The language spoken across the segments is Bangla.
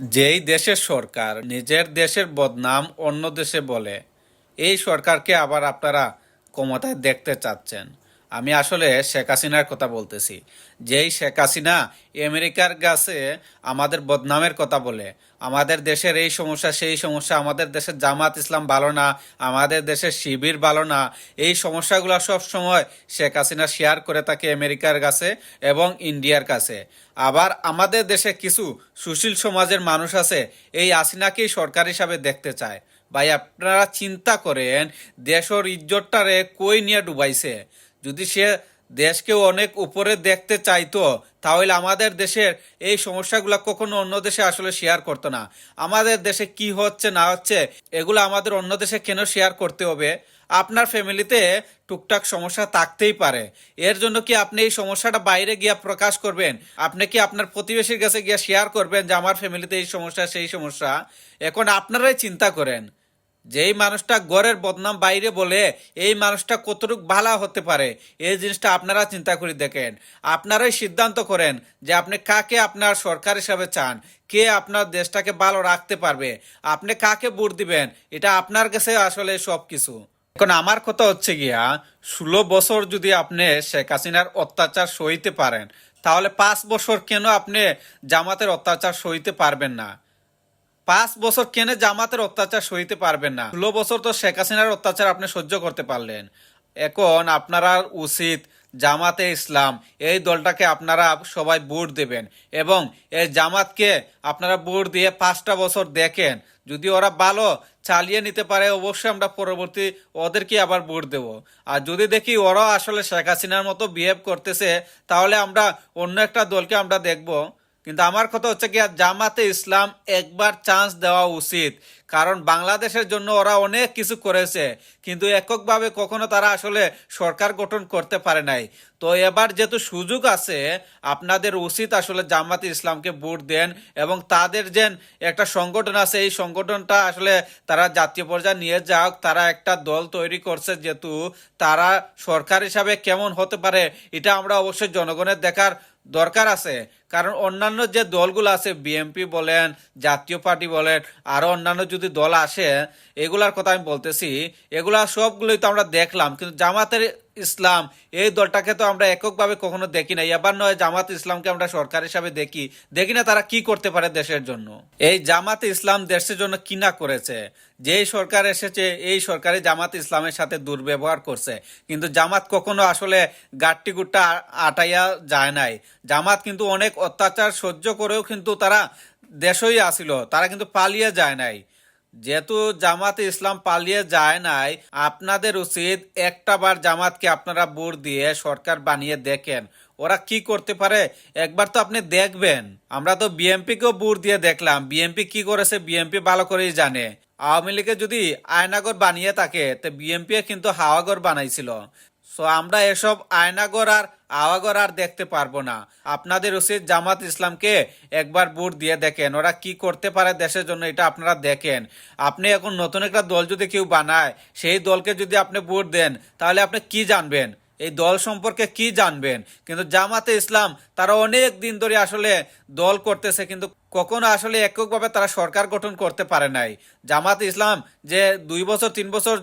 যেই দেশের সরকার নিজের দেশের বদনাম অন্য দেশে বলে, এই সরকারকে আবার আপনারা ক্ষমতায় দেখতে চাচ্ছেন। আমি আসলে শেখ হাসিনার কথা বলতেছি। যেই শেখ হাসিনা আমেরিকার কাছে আমাদের বদনামের কথা বলে, আমাদের দেশের এই সমস্যা, সেই সমস্যা, আমাদের দেশের জামাত ইসলাম ভালো না, আমাদের দেশের শিবির ভালো না, এই সমস্যাগুলো সব সময় শেখ হাসিনা শেয়ার করে থাকে আমেরিকার কাছে এবং ইন্ডিয়ার কাছে। আবার আমাদের দেশে কিছু সুশীল সমাজের মানুষ আছে, এই হাসিনাকেই সরকার হিসাবে দেখতে চায়। ভাই, আপনারা চিন্তা করেন, দেশের ইজ্জতটারে কই নিয়ে ডুবাইছে? যদি সে দেশকে অনেক উপরে দেখতে চাইতো, তাহলে আমাদের দেশের এই সমস্যাগুলো কখনো অন্য দেশে আসলে শেয়ার করতো না। আমাদের দেশে কি হচ্ছে, না হচ্ছে, এগুলো আমাদের অন্য দেশে কেন শেয়ার করতে হবে? আপনার ফ্যামিলিতে টুকটাক সমস্যা থাকতেই পারে। এর জন্য কি আপনি এই সমস্যাটা বাইরে গিয়া প্রকাশ করবেন? আপনি কি আপনার প্রতিবেশীর কাছে গিয়া শেয়ার করবেন যে, আমার ফ্যামিলিতে এই সমস্যা, সেই সমস্যা এখন আপনারাই চিন্তা করেন। যেই মানুষটা গড়ের বদনাম বাইরে বলে, এই মানুষটা কতটুকু ভালো হতে পারে? এই জিনিসটা আপনারা চিন্তা করে দেখেন। আপনারাই সিদ্ধান্ত করেন যে আপনি কাকে আপনার সরকার হিসাবে চান, কে আপনার দেশটাকে ভালো রাখতে পারবে। আপনি কাকে ভোট দিবেন? এটা আপনার কাছে আসলে সব কিছু এখন আমার কথা হচ্ছে গিয়া, ষোলো বছর যদি আপনি শেখ হাসিনার অত্যাচার সইতে পারেন, তাহলে পাঁচ বছর কেন আপনি জামাতের অত্যাচার সইতে পারবেন না? পাঁচ বছর কেন জামাতের অত্যাচার সইতে পারবেন না। ষোলো বছর তো শেখ হাসিনার অত্যাচার আপনি সহ্য করতে পারলেন। এখন আপনারা উচিত জামাতে ইসলাম, এই দলটাকে আপনারা সবাই ভোট দেবেন এবং এই জামাতকে আপনারা ভোট দিয়ে পাঁচটা বছর দেখেন। যদি ওরা ভালো চালিয়ে নিতে পারে, অবশ্যই আমরা পরবর্তী ওদেরকে আবার ভোট দেব। আর যদি দেখি ওরাও আসলে শেখ হাসিনার মতো বিহেভ করতেছে, তাহলে আমরা অন্য একটা দলকে আমরা দেখব। কিন্তু আমার কথা হচ্ছে কি জামাতে ইসলাম একবার চান্স দেওয়া উচিত। কারণ বাংলাদেশের জন্য ওরা অনেক কিছু করেছে, কিন্তু এককভাবে কখনো তারা আসলে সরকার গঠন করতে পারে নাই। তো এবার যেহেতু সুযোগ আছে, আপনাদের উচিত আসলে জামাতে ইসলামকে ভোট দেন এবং তাদের যে একটা সংগঠন আছে, এই সংগঠনটা আসলে তারা জাতীয় পর্যায়ে নিয়ে যাক, তারা একটা দল তৈরি করছে যেহেতু তারা সরকার হিসাবে কেমন হতে পারে, এটা আমরা অবশ্যই জনগণের দেখার দরকার আছে। কারণ অন্যান্য যে দলগুলো আছে বিএনপি বলেন, জাতীয় পার্টি বলেন, আরও অন্যান্য যদি দল আসে, এগুলার কথা আমি বলতেছি, এগুলা সবগুলোই তো আমরা দেখলাম, কিন্তু জামাতের ইসলাম, এই দলটাকে তো আমরা এককভাবে কখনো দেখি না এবার নয়, জামাত ইসলামকে আমরা সরকার হিসাবে দেখি। দেখি না তারা কি করতে পারে দেশের জন্য। এই জামাত ইসলাম দেশের জন্য কি না করেছে? যেই সরকার এসেছে, এই সরকারে জামাত ইসলামের সাথে দুর্ব্যবহার করছে। কিন্তু জামাত কখনো আসলে গাট্টি গুট্টা আটাইয়া যায় নাই। জামাত কিন্তু অনেক অত্যাচার সহ্য করেও কিন্তু তারা দেশই আসিল। তারা কিন্তু পালিয়ে যায় নাই। যেহেতু জামাতে ইসলাম পালিয়ে যায় নাই, আপনাদের উচিত একটা বার জামাতকে আপনারা ভোট দিয়ে সরকার বানিয়ে দেখেন। ওরা কি করতে পারে? একবার তো আপনি দেখবেন। আমরা তো বিএমপিকেও ভোট দিয়ে দেখলাম। বিএমপি কি করেছে? বিএমপি ভালো করেই জানে। আওয়ামী লীগে যদি আয়নাগর বানিয়ে থাকে, তো বিএমপি কিন্তু হাওয়াগর বানাইছিল। সো আমরা এসব আয়নাগর আর আওয়াগর আর দেখতে পারব না। আপনাদের উচিত জামাত ইসলামকে একবার ভোট দিয়ে দেখেন, ওরা কি করতে পারে দেশের জন্য এটা আপনারা দেখেন। আপনি এখন নতুন একটা দল যদি কেউ বানায়, সেই দলকে যদি আপনি ভোট দেন, তাহলে আপনি কি জানবেন? এই দল সম্পর্কে কি জানবেন? কিন্তু জামাতে ইসলাম, তারা অনেক দিন ধরে আসলে দল করতেছে, কিন্তু কখনো আসলে এককভাবে তারা সরকার গঠন করতে পারে নাই। জামাতে ইসলাম যে দুই বছর, তিন বছর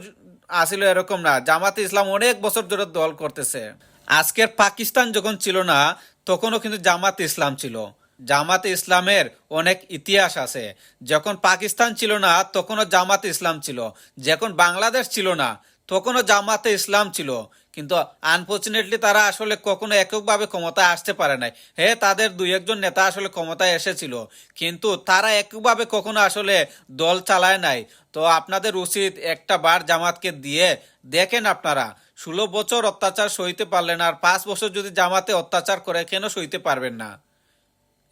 আসিল এরকম না। জামাতে ইসলাম অনেক বছর ধরে দল করতেছে। আজকের পাকিস্তান যখন ছিল না, তখনও কিন্তু জামাতে ইসলাম ছিল। জামাতে ইসলামের অনেক ইতিহাস আছে। যখন পাকিস্তান ছিল না, তখনও জামাতে ইসলাম ছিল। যখন বাংলাদেশ ছিল না তখনও জামাতে ইসলাম ছিল, কিন্তু আনফর্চুনেটলি তারা আসলে কখনো এককভাবে ক্ষমতায় আসতে পারে নাই। হ্যাঁ তাদের দুই একজন নেতা আসলে ক্ষমতায় এসেছিল, কিন্তু তারা এককভাবে কখনো আসলে দল চালায় নাই। তো আপনাদের উচিত একটা বার জামাতকে দিয়ে দেখেন আপনারা, ষোলো বছর অত্যাচার সইতে পারলেন আর পাঁচ বছর যদি জামাতে অত্যাচার করে, কেন সইতে পারবেন না?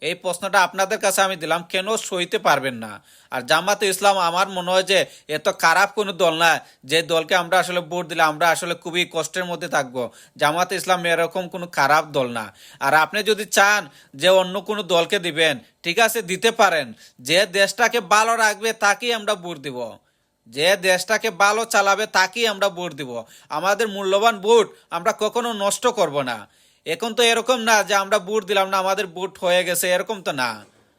এই প্রশ্নটা আপনাদের কাছে আমি দিলাম, কেন সইতে পারবেন না? আর জামাতে ইসলাম, আমার মনে হয় যে এত খারাপ কোনো দল না। যে দলকে আমরা আসলে ভোট দিলে আমরা আসলে খুবই কষ্টের মধ্যে থাকব। জামাতে ইসলাম এরকম কোনো খারাপ দল না। আর আপনি যদি চান যে অন্য কোনো দলকে দিবেন, ঠিক আছে, দিতে পারেন। যে দেশটাকে ভালো রাখবে, তাকেই আমরা ভোট দিব। যে দেশটাকে ভালো চালাবে, তাকেই আমরা ভোট দিব। আমাদের মূল্যবান ভোট আমরা কখনো নষ্ট করব না। এখন তো এরকম না যে আমরা বুট দিলাম না, আমাদের বুট হয়ে গেছে, এরকম তো না।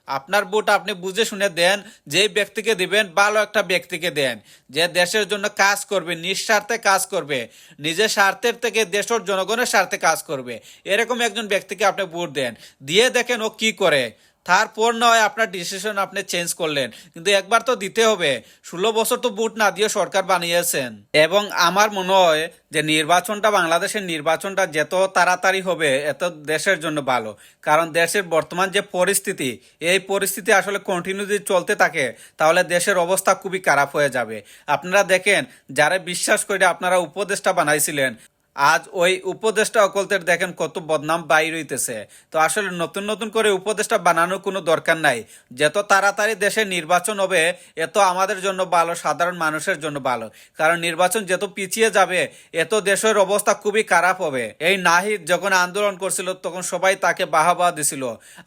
আপনার বুট আপনি বুঝে শুনে দেন, যেই ব্যক্তিকে দিবেন, ভালো একটা ব্যক্তিকে দেন। যে দেশের জন্য কাজ করবে, নিঃস্বার্থে কাজ করবে, নিজের স্বার্থের থেকে দেশের জনগণের স্বার্থে কাজ করবে, এরকম একজন ব্যক্তিকে আপনি বুট দেন। দিয়ে দেখেন ও কি করে। তারপর নয় আপনার ডিসিশন আপনি চেঞ্জ করলেন। কিন্তু একবার তো দিতে হবে। ষোলো বছর তো বুট না দিয়ে সরকার বানিয়েছেন। এবং আমার মনে হয় যে নির্বাচনটা, বাংলাদেশের নির্বাচনটা যত তাড়াতাড়ি হবে, এত দেশের জন্য ভালো। কারণ দেশের বর্তমান যে পরিস্থিতি, এই পরিস্থিতি আসলে কন্টিনিউ যদি চলতে থাকে, তাহলে দেশের অবস্থা খুবই খারাপ হয়ে যাবে। আপনারা দেখেন, যারা বিশ্বাস করে আপনারা উপদেষ্টা বানাইছিলেন আজ ওই উপদেষ্টা অকলতের দেখেন কত বদনাম বাইর হইতেছে। তো আসলে নতুন নতুন করে উপদেষ্টা বানানোর কোনো দরকার নাই। যত তাড়াতাড়ি দেশে নির্বাচন হবে, এত আমাদের জন্য ভালো, সাধারণ মানুষের জন্য ভালো। কারণ নির্বাচন যত পিছিয়ে যাবে, এত দেশের অবস্থা খুবই খারাপ হবে। এই নাহিদ যখন আন্দোলন করছিল, তখন সবাই তাকে বাহাবা দিছিল।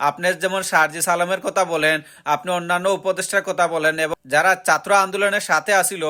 আপনি যেমন সারজি সালামের কথা বলেন, আপনি অন্যান্য উপদেষ্টার কথা বলেন এবং যারা ছাত্র আন্দোলনের সাথে আসিল,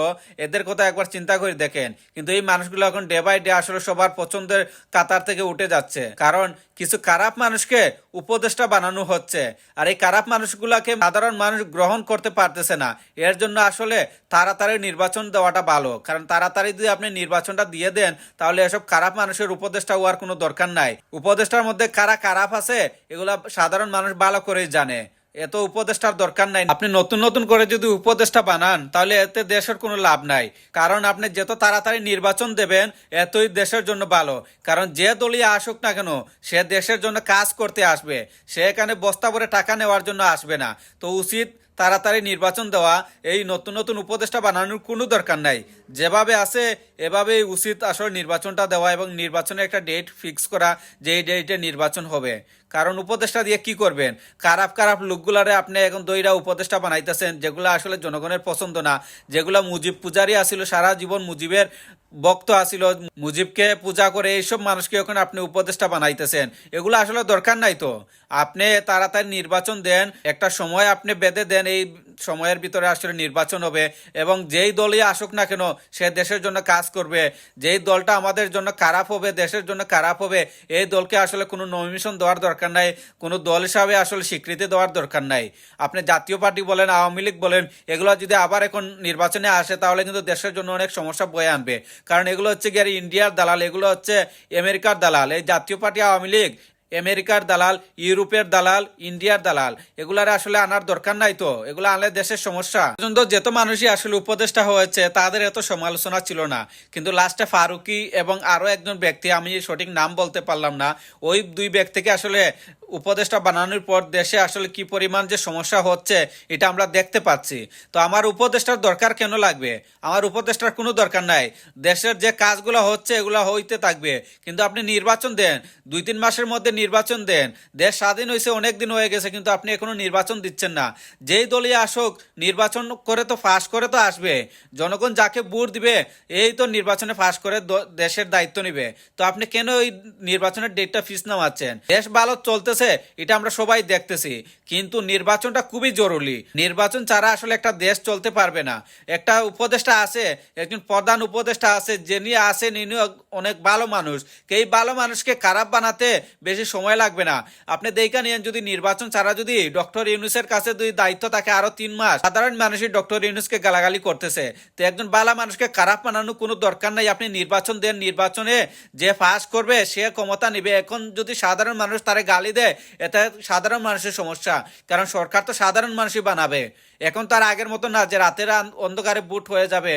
এদের কথা একবার চিন্তা করে দেখেন। কিন্তু এই মানুষগুলো এখন ডে বাই ডে আসলে সবার পছন্দের কাতার থেকে উঠে যাচ্ছে। কারণ কিছু খারাপ মানুষকে উপদেষ্টা বানানো হচ্ছে। আর এই খারাপ মানুষগুলোকে সাধারণ মানুষ গ্রহণ করতে পারতেছে না। এর জন্য আসলে তাড়াতাড়ি নির্বাচন দেওয়াটা ভালো। কারণ তাড়াতাড়ি যদি আপনি নির্বাচনটা দিয়ে দেন, তাহলে এসব খারাপ মানুষের উপদেষ্টা হওয়ার কোনো দরকার নাই। উপদেষ্টার মধ্যে কারা খারাপ আছে, এগুলা সাধারণ মানুষ ভালো করেই জানে। এত উপদেষ্টার দরকার নাই। আপনি নতুন নতুন করে যদি উপদেষ্টা বানান, তাহলে এতে দেশের কোনো লাভ নাই। কারণ আপনি যত তাড়াতাড়ি নির্বাচন দেবেন, এতই দেশের জন্য ভালো। কারণ যে দলই আসুক না কেন, সে দেশের জন্য কাজ করতে আসবে। সে এখানে বস্তা ভরে টাকা নেওয়ার জন্য আসবে না। তো উচিত তাড়াতাড়ি নির্বাচন দেওয়া। এই নতুন নতুন উপদেষ্টা বানানোর কোনো দরকার নাই। যেভাবে আছে, এভাবেই উচিত আসলে নির্বাচনটা দেওয়া এবং নির্বাচনের একটা ডেট ফিক্স করা যে ডেটে নির্বাচন হবে। কারণ উপদেষ্টা দিয়ে কি করবেন? খারাপ খারাপ লোকগুলারে আপনি এখন দইরা উপদেষ্টা বানাইতেছেন, যেগুলো আসলে জনগণের পছন্দ না। যেগুলো মুজিব পূজারই আসিল সারা জীবন মুজিবের বক্ত আসিল মুজিবকে পূজা করে এইসব মানুষকে এখন আপনি উপদেষ্টা বানাইতেছেন। এগুলো আসলে দরকার নাই তো। আপনি তাড়াতাড়ি নির্বাচন দেন, একটা সময় আপনি বেঁধে দেন এই সময়ের ভিতরে আসলে নির্বাচন হবে এবং যেই দলই আসুক না কেন, সে দেশের জন্য কাজ করবে। যেই দলটা আমাদের জন্য খারাপ হবে, দেশের জন্য খারাপ হবে, এই দলকে আসলে কোনো নমিনেশন দেওয়ার দরকার নাই, কোনো দল হিসাবে আসলে স্বীকৃতি দেওয়ার দরকার নাই। আপনি জাতীয় পার্টি বলেন, আওয়ামী লীগ বলেন, এগুলো যদি আবার এখন নির্বাচনে আসে, তাহলে কিন্তু দেশের জন্য অনেক সমস্যা বয়ে আনবে। কারণ এগুলো হচ্ছে গিয়ে ইন্ডিয়ার দালাল, এগুলো হচ্ছে আমেরিকার দালাল। এই জাতীয় পার্টি আওয়ামী লীগ আমেরিকার দালাল, ইউরোপের দালাল, ইন্ডিয়ার দালাল, এগুলার আসলে আনার দরকার নাই তো। এগুলো আনলে দেশের সমস্যা। পর্যন্ত যত মানুষই আসলে উপদেষ্টা হয়েছে, তাদের এত সমালোচনা ছিল না। কিন্তু লাস্টে ফারুকি এবং আরও একজন ব্যক্তি, আমি সঠিক নাম বলতে পারলাম না, ওই দুই ব্যক্তিকে আসলে উপদেষ্টা বানানোর পর দেশে আসলে কি পরিমাণ যে সমস্যা হচ্ছে, এটা আমরা দেখতে পাচ্ছি। তো আমার উপদেষ্টার দরকার কেন লাগবে? আমার উপদেষ্টার কোনো দরকার নাই। দেশের যে কাজগুলো হচ্ছে, এগুলো হইতে থাকবে। কিন্তু আপনি নির্বাচন দেন, দুই তিন মাসের মধ্যে নির্বাচন দেন। দেশ স্বাধীন হয়েছে অনেক দিন হয়ে গেছে, কিন্তু আপনি এখনও নির্বাচন দিচ্ছেন না। যেই দলই আসুক, নির্বাচন করে তো ফাঁস করে তো আসবে। জনগণ যাকে ভোট দিবে, এই তো নির্বাচনে ফাঁস করে দেশের দায়িত্ব নিবে। তো আপনি কেন ওই নির্বাচনের ডেটটা ফিস নামাচ্ছেন? দেশ ভালো চলতেছে এটা আমরা সবাই দেখতেছি। কিন্তু নির্বাচনটা খুবই জরুরি। নির্বাচন ছাড়া আসলে একটা দেশ চলতে পারবে না। একটা উপদেষ্টা আছে, একজন প্রধান উপদেষ্টা আছে, যিনি আছেন, ইনি অনেক ভালো মানুষ। এই ভালো মানুষকে খারাপ বানাতে বেশি সময় লাগবে না। আপনি দেখা নিয়েন যদি নির্বাচন ছাড়া যদি ডক্টর ইউনুসের কাছে যদি দায়িত্ব থাকে আরও তিন মাস, সাধারণ মানুষই ডক্টর ইউনুসকে গালাগালি করতেছে। তো একজন ভালো মানুষকে খারাপ বানানো কোনো দরকার নাই। আপনি নির্বাচন দেন, নির্বাচনে যে পাস করবে, সে ক্ষমতা নিবে। এখন যদি সাধারণ মানুষ তারে গালি দেয় এটা সাধারণ মানুষের সমস্যা। কারণ সরকার তো সাধারণ মানুষই বানাবে। এখন তার আগের মতো না যে রাতের অন্ধকারে বুট হয়ে যাবে।